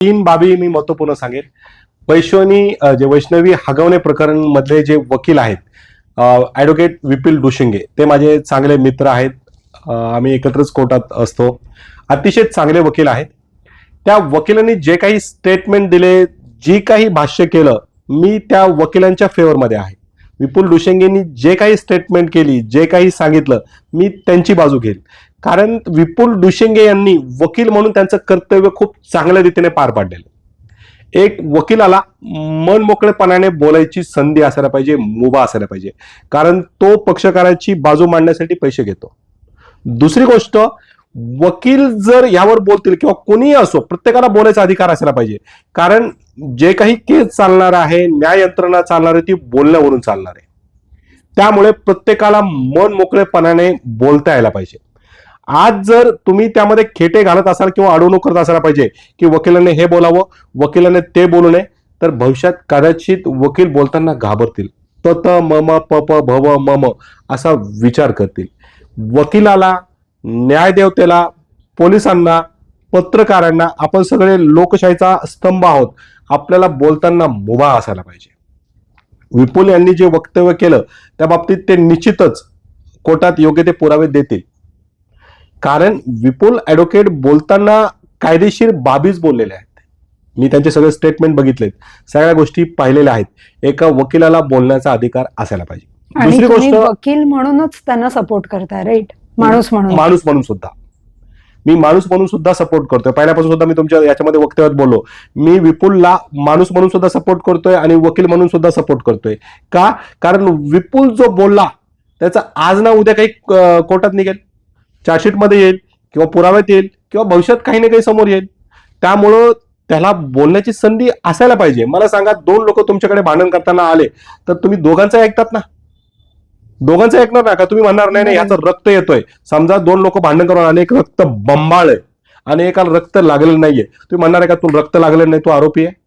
तीन बाबी मी महत्त्वपूर्ण सांगेल वैश्वनी जे वैष्णवी हगवणे प्रकरण मधले जे वकील आहेत ऍडव्होकेट विपिल डुशिंगे ते माझे चांगले मित्र आहेत. आम्ही एकत्रच कोर्टात असतो. अतिशय चांगले वकील आहेत. त्या वकिलांनी जे काही स्टेटमेंट दिले जी काही भाष्य केलं मी त्या वकिलांच्या फेवरमध्ये आहे. विपुल डुशेंगेंनी जे काही स्टेटमेंट केली जे काही सांगितलं मी त्यांची बाजू घेईल कारण विपुल डुशिंगे यांनी वकील म्हणून त्यांचं कर्तव्य खूप चांगल्या रीतीने पार पाडलेलं एक वकिलाला मन मोकळेपणाने बोलायची संधी असायला पाहिजे मुभा असायला पाहिजे. कारण तो पक्षकाराची बाजू मांडण्यासाठी पैसे घेतो. दुसरी गोष्ट वकील जर यावर बोलतील किंवा कोणीही असो प्रत्येकाला बोलायचा अधिकार असायला पाहिजे. कारण जे काही केस चालणार आहे न्याय यंत्रणा चालणार आहे ती बोलण्यावरून चालणार आहे. त्यामुळे प्रत्येकाला मन मोकळेपणाने बोलता यायला पाहिजे. आज जर तुम्ही त्यामध्ये खेटे घालत असाल किंवा अडवणूक करत असायला पाहिजे की वकिलाने हे बोलावं वकिलाने ते बोलू नये तर भविष्यात कदाचित वकील बोलताना घाबरतील. त त म प प भव मम म म असा विचार करतील. वकिलाला न्यायदेवतेला पोलिसांना पत्रकारांना आपण सगळे लोकशाहीचा स्तंभ आहोत. आपल्याला बोलताना मुभा असायला पाहिजे. विपुल यांनी जे वक्तव्य केलं त्या बाबतीत ते निश्चितच कोर्टात योग्य ते पुरावे देतील. कारण विपुल ऍडव्होकेट बोलताना कायदेशीर बाबीच बोललेले आहेत. मी त्यांचे सगळे स्टेटमेंट बघितलेत. सगळ्या गोष्टी पाहिलेल्या आहेत. एका वकिलाला बोलण्याचा अधिकार असायला पाहिजे. दुसरी गोष्ट वकील म्हणूनच त्यांना सपोर्ट करताय राईट माणूस म्हणून. माणूस म्हणून सुद्धा. मी माणूस म्हणून सुद्धा सपोर्ट करतोय. पहिल्यापासून सुद्धा मी तुमच्या याच्यामध्ये वक्तव्यात बोललो. मी विपुलला माणूस म्हणून सुद्धा सपोर्ट करतोय आणि वकील म्हणून सुद्धा सपोर्ट करतोय. का? कारण विपुल जो बोलला त्याचा आज ना उद्या काही कोर्टात निघेल. चार्जशीटमध्ये येईल किंवा पुराव्यात येईल किंवा भविष्यात काही ना काही समोर येईल. त्यामुळं त्याला बोलण्याची संधी असायला पाहिजे. मला सांगा दोन लोक तुमच्याकडे भांडण करताना आले तर तुम्ही दोघांचं ऐकतात ना? दोघांचं ऐकणार ना? का तुम्ही म्हणणार नाही नाही याचं रक्त येतोय. समजा दोन लोक भांडण करून आले एक रक्त बंबाळ आहे आणि एकाला रक्त लागलेलं नाहीये. तुम्ही म्हणणार आहे का तू रक्त लागलेलं नाही तू आरोपी आहे?